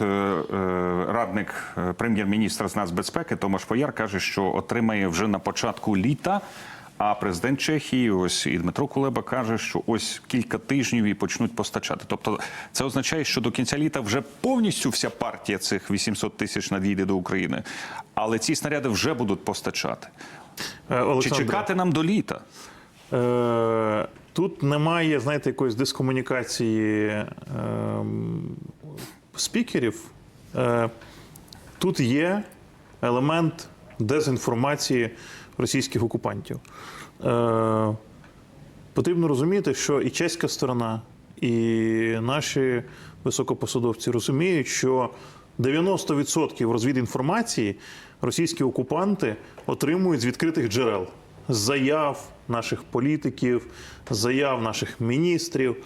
Е, е, Радник е, прем'єр-міністра з нацбезпеки Томаш Пояр каже, що отримає вже на початку літа. А президент Чехії, ось і Дмитро Кулеба каже, що ось кілька тижнів і почнуть постачати. Тобто, це означає, що до кінця літа вже повністю вся партія цих 800 тисяч надійде до України, але ці снаряди вже будуть постачати. Е, Чи чекати нам до літа? Тут немає, знаєте, якоїсь дискомунікації спікерів. Е, Тут є елемент дезінформації російських окупантів. Е, Потрібно розуміти, що і чеська сторона, і наші високопосадовці розуміють, що 90% розвідінформації російські окупанти отримують з відкритих джерел, з заяв наших політиків, з заяв наших міністрів.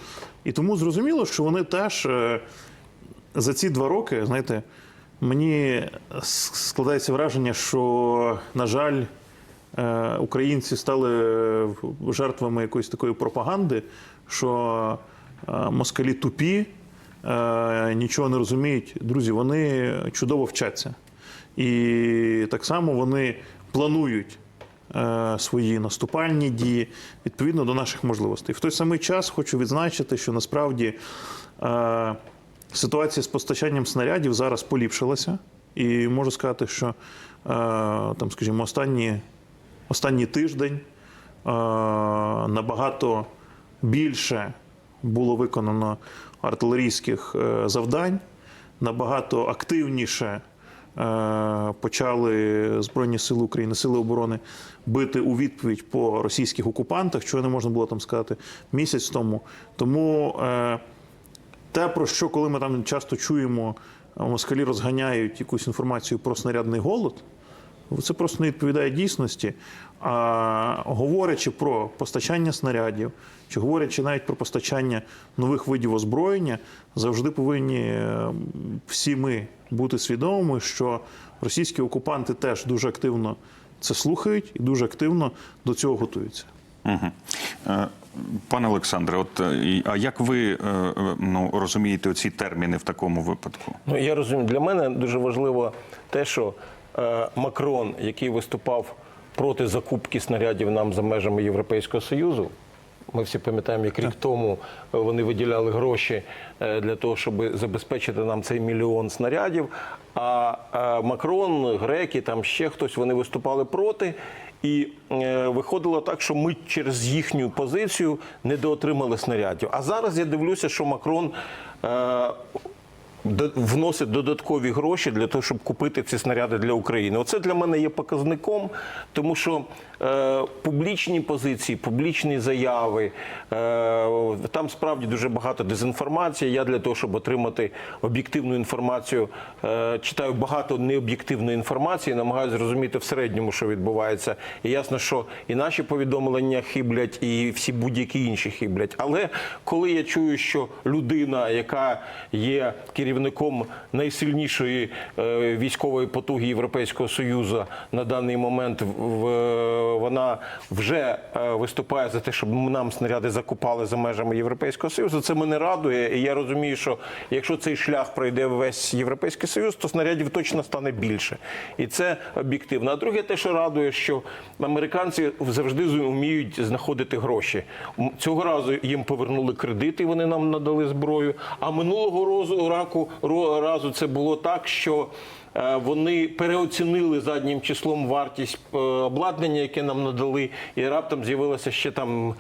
І тому зрозуміло, що вони теж е, за ці два роки, знаєте, мені складається враження, що, на жаль, е, українці стали жертвами якоїсь такої пропаганди, що е, москалі тупі, е, нічого не розуміють. Друзі, вони чудово вчаться. І так само вони планують е, свої наступальні дії відповідно до наших можливостей. В той самий час хочу відзначити, що насправді е, ситуація з постачанням снарядів зараз поліпшилася. І можу сказати, що е, там, скажімо, останні, останній тиждень е, набагато більше було виконано артилерійських е, завдань, набагато активніше почали Збройні Сили України, Сили оборони бити у відповідь по російських окупантах, чого не можна було там сказати місяць тому. Тому те, про що коли ми там часто чуємо, москалі розганяють якусь інформацію про снарядний голод, це просто не відповідає дійсності. А говорячи про постачання снарядів, чи говорячи навіть про постачання нових видів озброєння, завжди повинні е, всі ми бути свідомими, що російські окупанти теж дуже активно це слухають і дуже активно до цього готуються. Угу. Пане Олександре, от е, а як ви е, е, ну, розумієте ці терміни в такому випадку? Ну я розумію, для мене дуже важливо те, що е, Макрон, який виступав проти закупки снарядів нам за межами Європейського Союзу. Ми всі пам'ятаємо, як рік тому е, вони виділяли гроші е, для того, щоб забезпечити нам цей мільйон снарядів. А е, Макрон, греки, там ще хтось вони виступали проти. І е, виходило так, що ми через їхню позицію недоотримали снарядів. А зараз я дивлюся, що Макрон е, вносить додаткові гроші для того, щоб купити ці снаряди для України. Оце для мене є показником, тому що е, публічні позиції, публічні заяви, е, там справді дуже багато дезінформації. Я для того, щоб отримати об'єктивну інформацію, е, читаю багато необ'єктивної інформації, намагаюся зрозуміти в середньому, що відбувається. І ясно, що і наші повідомлення хиблять, і всі будь-які інші хиблять. Але коли я чую, що людина, яка є керівником найсильнішої е, військової потуги Європейського союзу на даний момент, вона вже е, виступає за те, щоб нам снаряди закупали за межами Європейського союзу. Це мене радує. І я розумію, що якщо цей шлях пройде весь європейський союз, то снарядів точно стане більше, і це об'єктивно. А друге, те, що радує, що американці завжди вміють знаходити гроші. Цього разу їм повернули кредити, вони нам надали зброю. А минулого разу раку ро- разу це було так, що. е, Вони переоцінили заднім числом вартість е, обладнання, яке нам надали, і раптом з'явилося ще там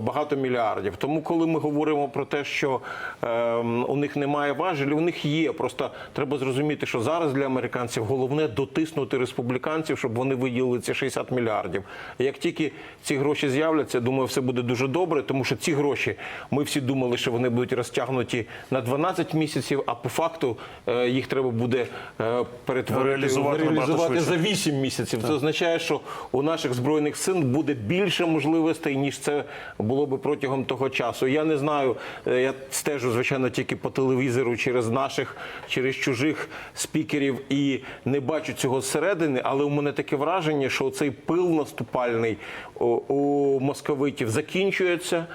багато мільярдів. Тому, коли ми говоримо про те, що е, у них немає важелів, у них є. Просто треба зрозуміти, що зараз для американців головне дотиснути республіканців, щоб вони виділили ці 60 мільярдів. Як тільки ці гроші з'являться, думаю, все буде дуже добре, тому що ці гроші ми всі думали, що вони будуть розтягнуті на 12 місяців, а по факту е, їх треба буде е, перетворити Реалізувати реалізувати за 8 місяців. Це означає, що у наших збройних сил буде більше можливостей, ніж це було би протягом того часу. Я не знаю, е, я стежу, звичайно, тільки по телевізору через наших, через чужих спікерів і не бачу цього зсередини, але у мене таке враження, що цей пил наступальний у, у московитів закінчується.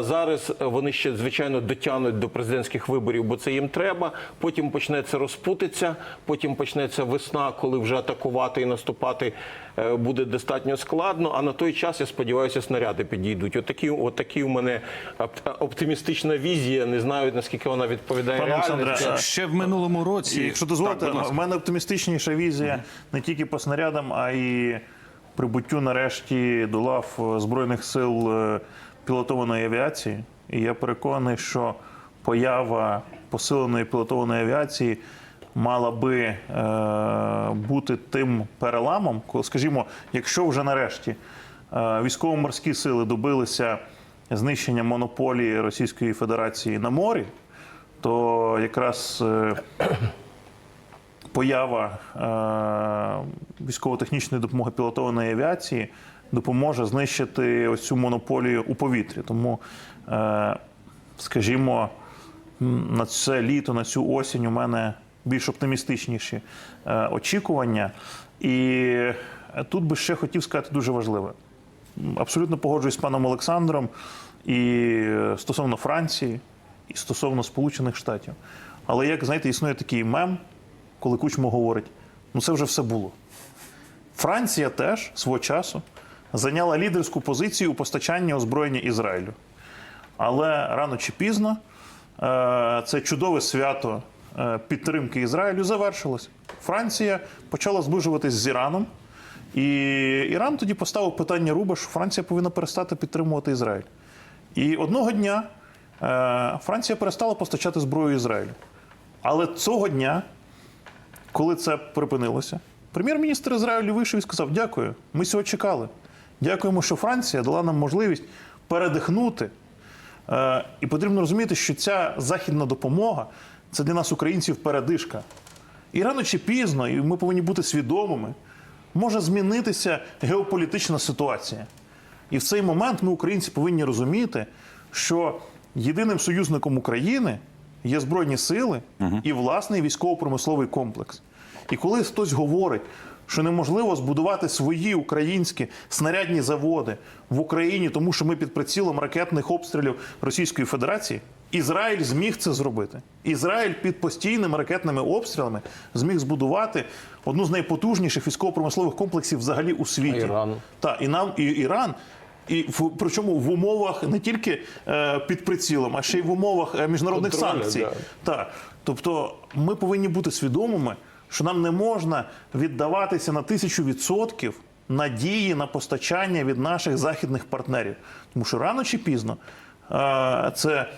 Зараз вони ще звичайно дотягнуть до президентських виборів, бо це їм треба. Потім почнеться розпутиця, потім почнеться весна, коли вже атакувати і наступати е, буде достатньо складно. А на той час я сподіваюся, снаряди підійдуть. Отакі, отакі у мене оптимістична візія. Не знаю наскільки вона відповідає Пане Олександре, реальності. Ще в минулому році, якщо дозволите, в мене оптимістичніша візія не тільки по снарядам, а й прибуттю нарешті до лав Збройних сил е, пілотованої авіації. І я переконаний, що поява посиленої пілотованої авіації мала би е, бути тим переламом, коли, скажімо, якщо вже нарешті е, військово-морські сили добилися знищення монополії Російської Федерації на морі, то якраз е, поява е, військово-технічної допомоги пілотованої авіації допоможе знищити ось цю монополію у повітрі. Тому, е, скажімо, на це літо, на цю осінь у мене більш оптимістичніші е, очікування. І е, тут би ще хотів сказати дуже важливе. Абсолютно погоджуюсь з паном Олександром і стосовно Франції, і стосовно Сполучених Штатів. Але як знаєте, існує такий мем, коли Кучма говорить: ну це вже все було. Франція теж свого часу зайняла лідерську позицію у постачанні озброєння Ізраїлю. Але рано чи пізно е, це чудове свято е, підтримки Ізраїлю завершилось. Франція почала зближуватись з Іраном, і Іран тоді поставив питання Руба, що Франція повинна перестати підтримувати Ізраїль. І одного дня е, Франція перестала постачати зброю Ізраїлю. Але цього дня, коли це припинилося, прем'єр-міністр Ізраїлю вийшов і сказав: Дякую, ми цього чекали. Дякуємо, що Франція дала нам можливість передихнути. Е, І потрібно розуміти, що ця західна допомога це для нас, українців, передишка. І рано чи пізно, і ми повинні бути свідомими, може змінитися геополітична ситуація. І в цей момент ми, українці, повинні розуміти, що єдиним союзником України є Збройні сили і власний військово-промисловий комплекс. І коли хтось говорить, що неможливо збудувати свої українські снарядні заводи в Україні, тому що ми під прицілом ракетних обстрілів Російської Федерації, Ізраїль зміг це зробити. Ізраїль під постійними ракетними обстрілами зміг збудувати одну з найпотужніших військово-промислових комплексів взагалі у світі. Іран? Так, і нам і Іран. І в, причому в умовах не тільки е, під прицілом, а ще й в умовах е, міжнародних Контролю, санкцій. да. Так. Тобто ми повинні бути свідомими, що нам не можна віддаватися на тисячу відсотків надії на постачання від наших західних партнерів. Тому що рано чи пізно це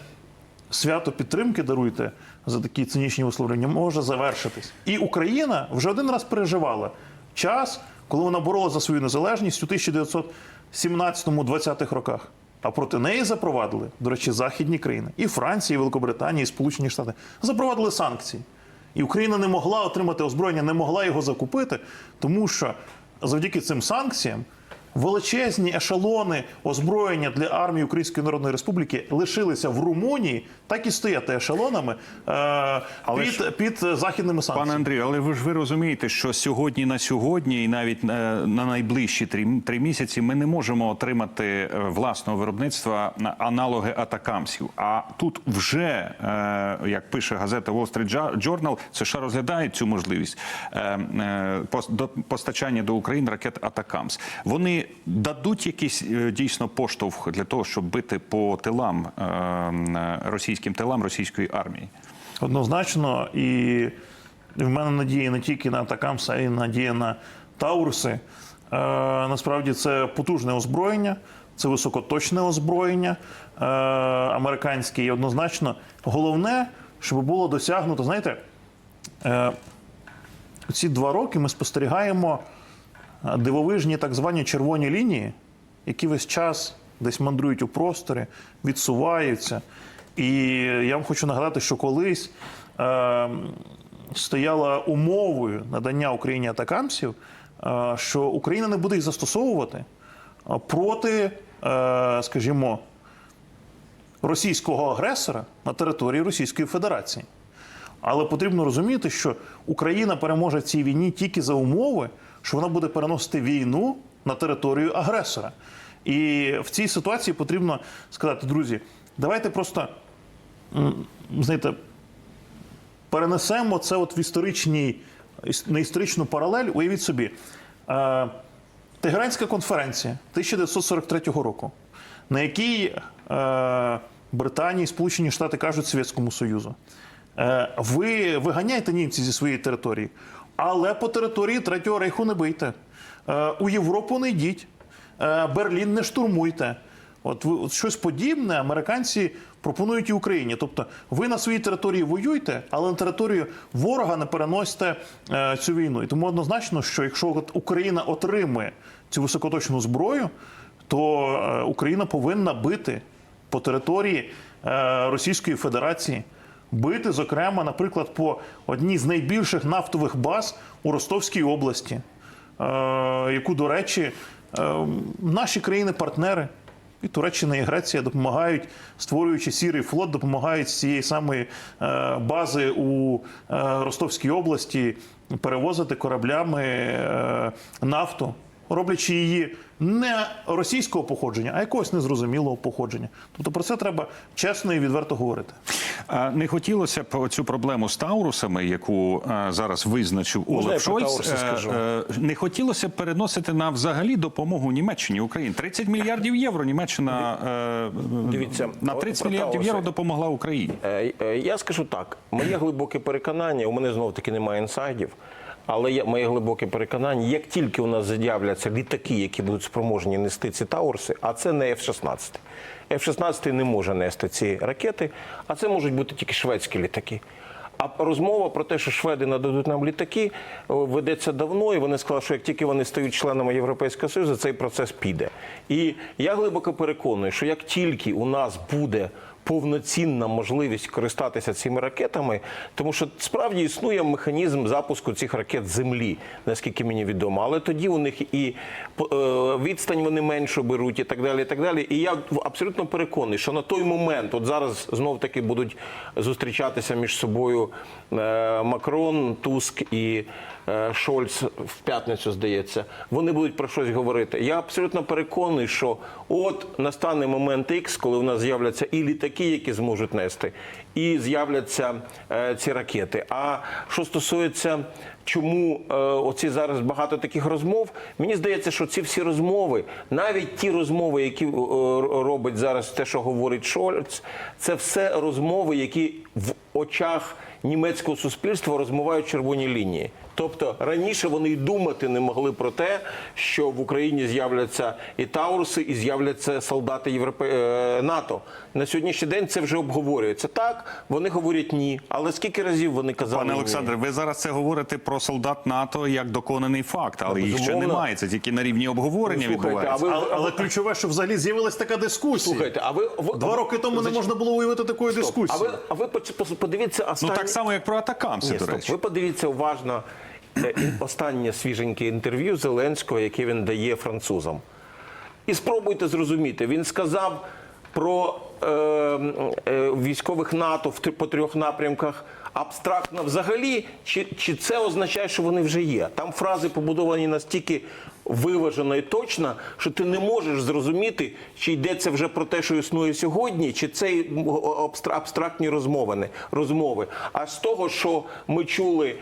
свято підтримки даруйте за такі цинічні висловлення, може завершитись. І Україна вже один раз переживала час, коли вона боролася за свою незалежність у 1917-20-х роках. А проти неї запровадили, до речі, західні країни і Франція, і Великобританія, і Сполучені Штати запровадили санкції. І Україна не могла отримати озброєння, не могла його закупити, тому що завдяки цим санкціям величезні ешелони озброєння для армії Української Народної Республіки лишилися в Румунії, так і стояти ешелонами е, Але під, ж- під західними санкціями. Пане Андрію, але ви ж ви розумієте, що сьогодні на сьогодні, і навіть е, на найближчі три, три місяці, ми не можемо отримати е, власного виробництва на аналоги атакамсів. А тут вже, е, як пише газета Wall Street Journal, США розглядають цю можливість е, е, постачання до України ракет Атакамс. Вони дадуть якийсь е, дійсно поштовх для того, щоб бити по тилам е, російським тилам російської армії. Однозначно, і в мене надія не тільки на Атакамс, а й надія на Тауруси. Е, насправді це потужне озброєння, це високоточне озброєння американське. І однозначно головне, щоб було досягнуто, знаєте, ці два роки ми спостерігаємо дивовижні так звані червоні лінії, які весь час десь мандрують у просторі, відсуваються. І я вам хочу нагадати, що колись е, стояла умовою надання Україні атакамсів, е, що Україна не буде їх застосовувати е, проти, е, скажімо, російського агресора на території Російської Федерації. Але потрібно розуміти, що Україна переможе в цій війні тільки за умови, що вона буде переносити війну на територію агресора. І в цій ситуації потрібно сказати, друзі, давайте просто знаєте, перенесемо це от в історичній, на історичну паралель. Уявіть собі, е, Тегеранська конференція 1943 року, на якій е, Британія і Сполучені Штати кажуть Совєтському Союзу. Е, ви виганяєте німців зі своєї території, але по території Третього рейху не бийте. Е, у Європу не йдіть, е, Берлін не штурмуйте. От, ви, щось подібне американці пропонують і Україні. Тобто, ви на своїй території воюєте, але на територію ворога не переносите е, цю війну. І тому однозначно, що якщо Україна отримує цю високоточну зброю, то Україна повинна бити по території Російської Федерації. Бити, зокрема, наприклад, по одній з найбільших нафтових баз у Ростовській області, е, яку, до речі, е, наші країни-партнери. І Туреччина і Греція допомагають, створюючи сірий флот, допомагають з цієї самої е, бази у Ростовській області перевозити кораблями нафту, роблячи її не російського походження, а якогось незрозумілого походження. Тобто про це треба чесно і відверто говорити. А Не хотілося б цю проблему з Таурусами, яку е, зараз визначив Олаф Шольц, е, е, не хотілося б переносити на взагалі допомогу Німеччині Україні. 30 мільярдів євро Німеччина Дивіться, на от 30 мільярдів Тауруси. євро допомогла Україні. Я скажу так: моє глибоке переконання, у мене знов таки немає інсайдів. Але є моє глибоке переконання, як тільки у нас з'являться літаки, які будуть спроможні нести ці таурси, а це не F-16. F-16 не може нести ці ракети, а це можуть бути тільки шведські літаки. А розмова про те, що шведи нададуть нам літаки, ведеться давно, і вони сказали, що як тільки вони стають членами Європейського Союзу, цей процес піде. І я глибоко переконую, що як тільки у нас буде повноцінна можливість користатися цими ракетами, тому що справді існує механізм запуску цих ракет землі, наскільки мені відомо. Але тоді у них і е, відстань вони меншу беруть, і так далі. І так далі. І я абсолютно переконаний, що на той момент, от зараз знов таки будуть зустрічатися між собою е, Макрон, Туск і. Е, Шольц в п'ятницю, здається, вони будуть про щось говорити. Я абсолютно переконаний, що от настане момент X, коли у нас з'являться і літаки, які зможуть нести, і з'являться е, ці ракети. А що стосується чому е, оці зараз багато таких розмов, мені здається, що ці всі розмови, навіть ті розмови, які робить зараз те, що говорить Шольц, це все розмови, які в очах німецького суспільства розмивають червоні лінії. Тобто раніше вони й думати не могли про те, що в Україні з'являться і Тауруси, і з'являться солдати Європе... е, НАТО. На сьогоднішній день це вже обговорюється. Так, вони говорять ні. Але скільки разів вони казали Пане? Олександре, ви зараз це говорите про солдат НАТО як доконаний факт, але їх ще немає. Це тільки на рівні обговорення Ну, слухайте, відбувається. а ви- Але, але ключове, що взагалі з'явилась така дискусія. Слухайте, а ви ви- Два роки тому не можна було уявити такої А дискусії. ви, а ви подивіться Ну останні... так само, як про атакамси, Ні, до стоп. речі. Ви подивіться уважно е, останнє свіженьке інтерв'ю Зеленського, яке він дає французам. І спробуйте зрозуміти. Він сказав про військових НАТО в, три- по трьох напрямках абстрактно взагалі, чи, чи це означає, що вони вже є? Там фрази побудовані настільки виважено і точно, що ти не можеш зрозуміти, чи йдеться вже про те, що існує сьогодні, чи це абстра- абстрактні розмови. розмови. А з того, що ми чули е,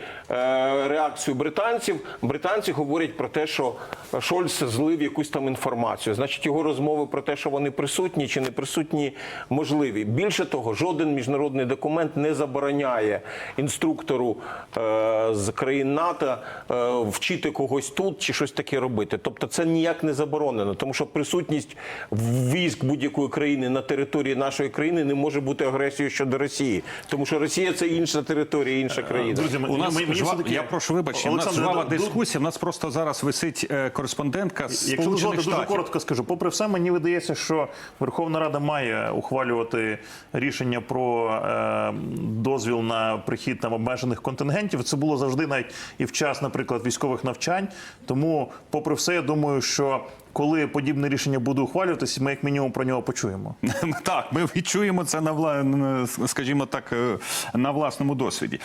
реакцію британців, британці говорять про те, що Шольц злив якусь там інформацію. Значить, його розмови про те, що вони присутні чи не присутні, можливі. Більше того, жоден міжнародний документ не забороняє інструктору е, з країн НАТО е, вчити когось тут чи щось таке робити. Тобто це ніяк не заборонено, тому що присутність військ будь-якої країни на території нашої країни не може бути агресією щодо Росії, тому що Росія це інша територія, інша країна. Друзі, У нас мені жва- я прошу вибачення. У нас жвава дискусія. У нас просто зараз висить е, кореспондентка з Якщо Сполучених дуже коротко скажу. Попри все, мені видається, що Верховна Рада має ухвалювати рішення про е, дозвіл на прихід там обмежених контингентів. Це було завжди навіть і в час, наприклад, військових навчань. Тому, попри все, я думаю, що коли подібне рішення буде ухвалюватися, ми як мінімум про нього почуємо. Так, ми відчуємо це на скажімо так, е, на власному досвіді.